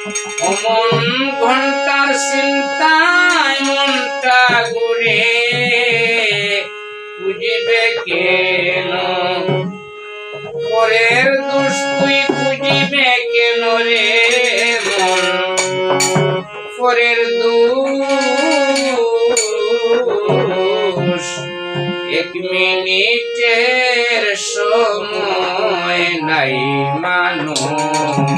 অমন ঘণ্টার চিন্তায় মনটা ঘুরে খুঁজিবে কেন? পরের দোষ তুই খুঁজিবে কেন রে মন? পরের দোষ এক মিনিটের সময় নাই মানুষ।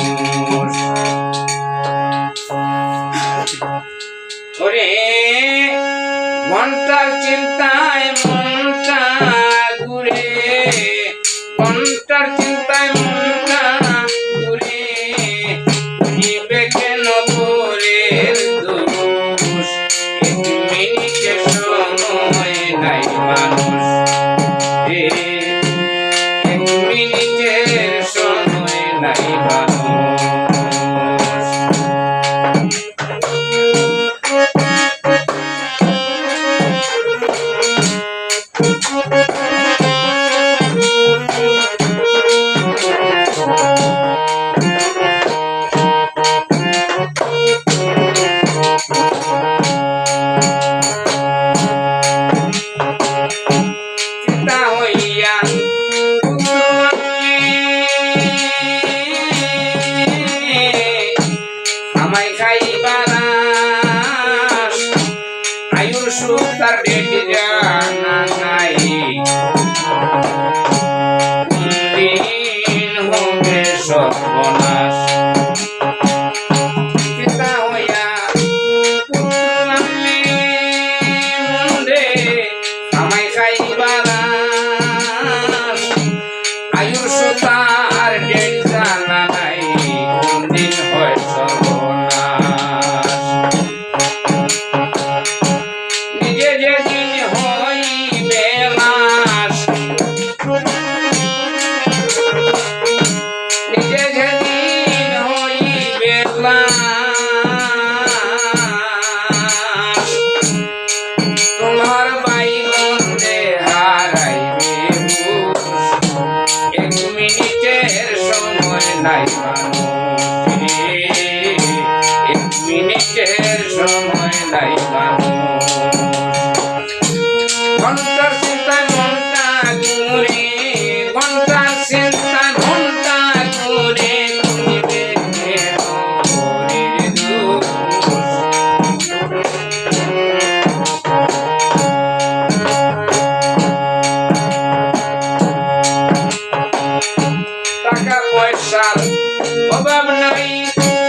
সর্বনাশ Namo Oh, Baba Nai.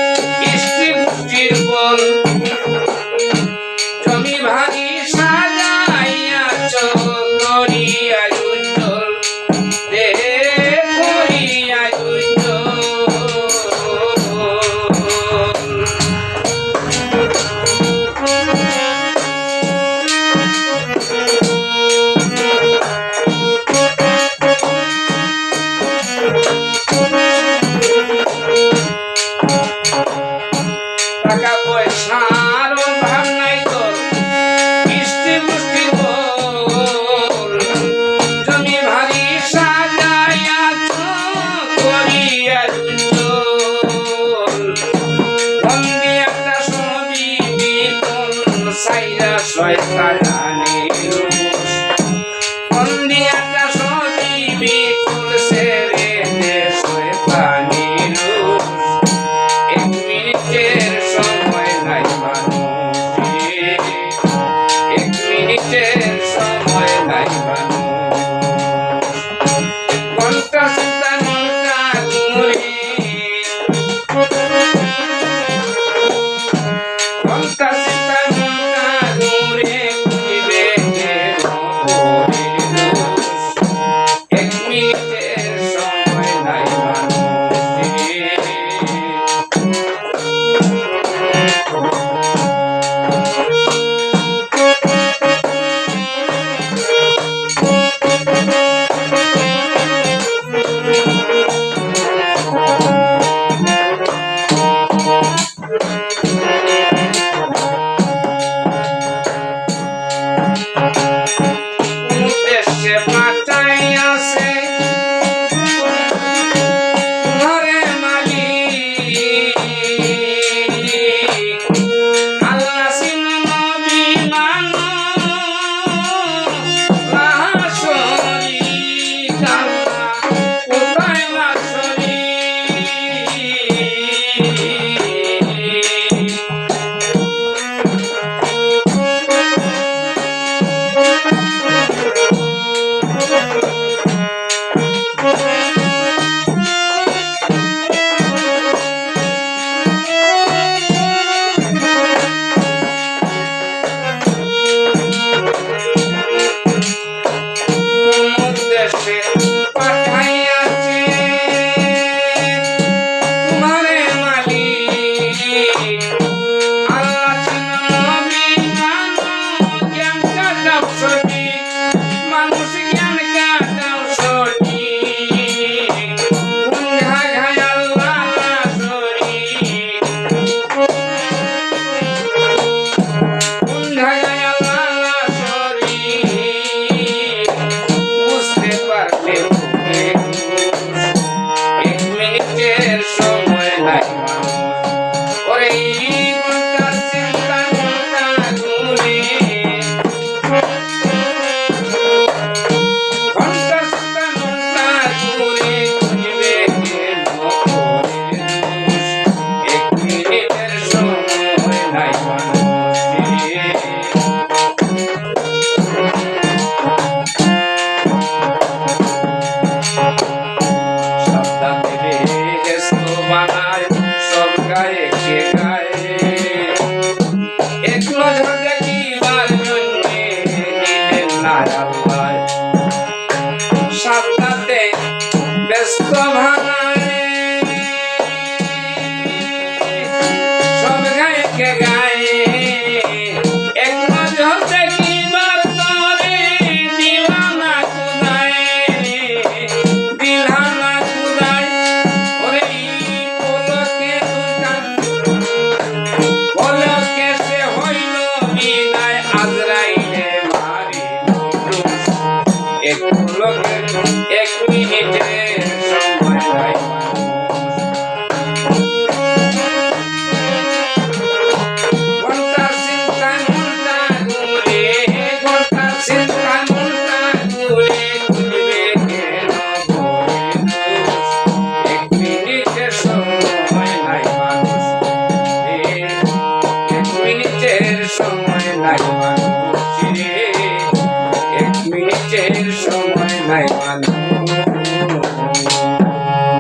আশার অভাব নাই তোর মিষ্টি মুষ্টি গোল তুমি ভারী সাজায়া করিয়া বন্দি একটা সবি বিপুল সাইরা শয়তান আনে।